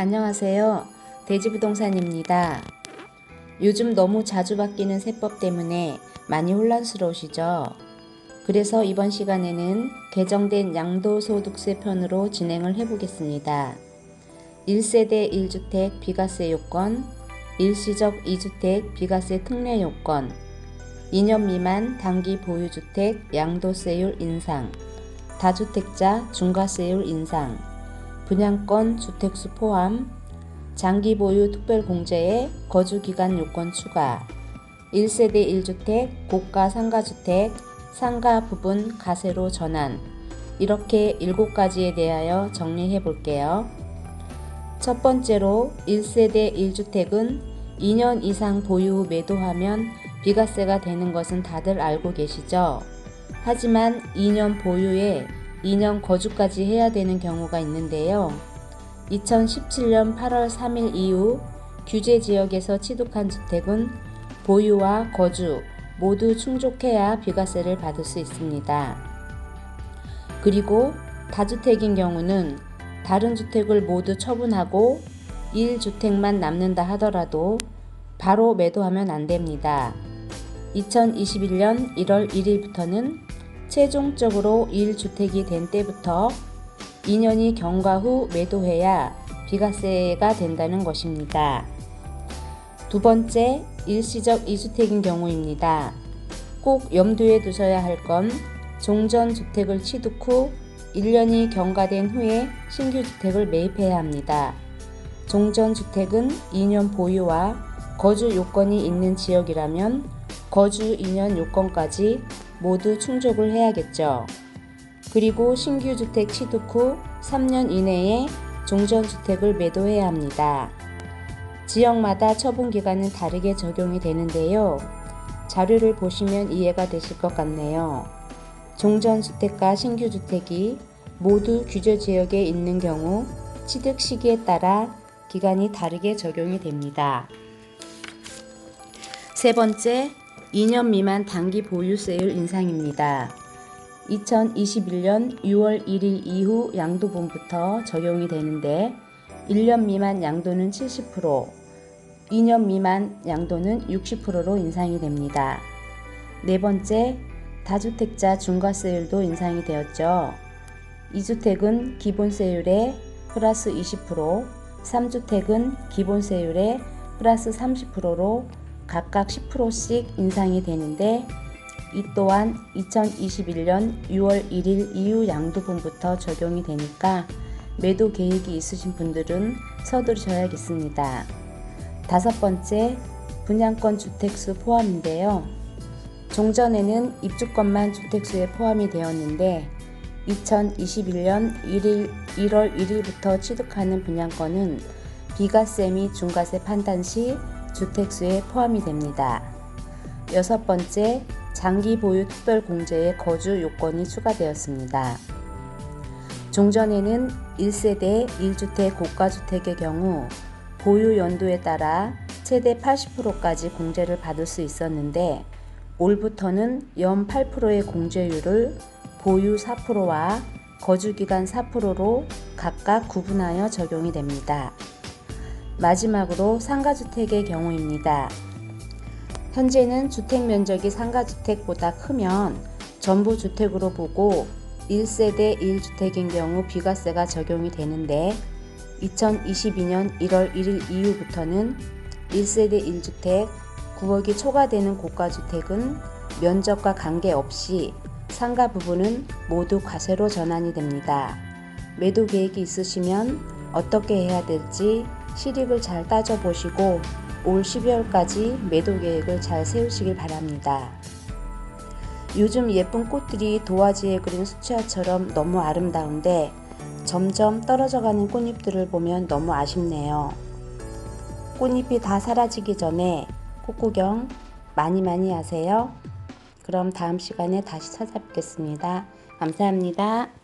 안녕하세요. 대지부동산입니다. 요즘 너무 자주 바뀌는 세법 때문에 많이 혼란스러우시죠? 그래서 이번 시간에는 개정된 양도소득세 편으로 진행을 해보겠습니다. 1세대 1주택 비과세 요건, 일시적 2주택 비과세 특례 요건, 2년 미만 단기 보유주택 양도세율 인상, 다주택자 중과세율 인상, 분양권 주택수 포함, 장기 보유 특별공제에 거주기간 요건 추가, 1세대 1주택 고가 상가주택 상가 부분 가세로 전환 이렇게 7가지에 대하여 정리해 볼게요. 첫 번째로 1세대 1주택은 2년 이상 보유 후 매도하면 비과세가 되는 것은 다들 알고 계시죠? 하지만 2년 보유에 2년 거주까지 해야 되는 경우가 있는데요. 2017년 8월 3일 이후 규제 지역에서 취득한 주택은 보유와 거주 모두 충족해야 비과세를 받을 수 있습니다. 그리고 다주택인 경우는 다른 주택을 모두 처분하고 1주택만 남는다 하더라도 바로 매도하면 안 됩니다. 2021년 1월 1일부터는 최종적으로 1주택이 된 때부터 2년이 경과 후 매도해야 비과세가 된다는 것입니다. 두 번째, 일시적 2주택인 경우입니다. 꼭 염두에 두셔야 할 건 종전 주택을 취득 후 1년이 경과된 후에 신규 주택을 매입해야 합니다. 종전 주택은 2년 보유와 거주 요건이 있는 지역이라면 거주 2년 요건까지 모두 충족을 해야겠죠. 그리고 신규 주택 취득 후 3년 이내에 종전 주택을 매도해야 합니다. 지역마다 처분 기간은 다르게 적용이 되는데요. 자료를 보시면 이해가 되실 것 같네요. 종전 주택과 신규 주택이 모두 규제 지역에 있는 경우 취득 시기에 따라 기간이 다르게 적용이 됩니다. 세 번째, 2년 미만 단기 보유세율 인상입니다. 2021년 6월 1일 이후 양도분부터 적용이 되는데 1년 미만 양도는 70%, 2년 미만 양도는 60%로 인상이 됩니다. 네 번째, 다주택자 중과세율도 인상이 되었죠. 2주택은 기본세율에 플러스 20%, 3주택은 기본세율에 플러스 30%로 각각 10%씩 인상이 되는데 이 또한 2021년 6월 1일 이후 양도분부터 적용이 되니까 매도 계획이 있으신 분들은 서두르셔야겠습니다. 다섯 번째, 분양권 주택수 포함인데요. 종전에는 입주권만 주택수에 포함이 되었는데 2021년 1일, 1월 1일부터 취득하는 분양권은 비과세 및 중과세 판단 시 주택수에 포함이 됩니다. 여섯 번째, 장기 보유 특별 공제의 거주 요건이 추가되었습니다. 종전에는 1세대 1주택 고가주택의 경우 보유 연도에 따라 최대 80%까지 공제를 받을 수 있었는데 올부터는 연 8%의 공제율을 보유 4%와 거주기간 4%로 각각 구분하여 적용이 됩니다. 마지막으로 상가주택의 경우입니다. 현재는 주택 면적이 상가주택보다 크면 전부 주택으로 보고 1세대 1주택인 경우 비과세가 적용이 되는데 2022년 1월 1일 이후부터는 1세대 1주택 9억이 초과되는 고가주택은 면적과 관계없이 상가 부분은 모두 과세로 전환이 됩니다. 매도 계획이 있으시면 어떻게 해야 될지 실익을 잘 따져보시고 올 12월까지 매도 계획을 잘 세우시길 바랍니다. 요즘 예쁜 꽃들이 도화지에 그린 수채화처럼 너무 아름다운데 점점 떨어져가는 꽃잎들을 보면 너무 아쉽네요. 꽃잎이 다 사라지기 전에 꽃구경 많이 많이 하세요. 그럼 다음 시간에 다시 찾아뵙겠습니다. 감사합니다.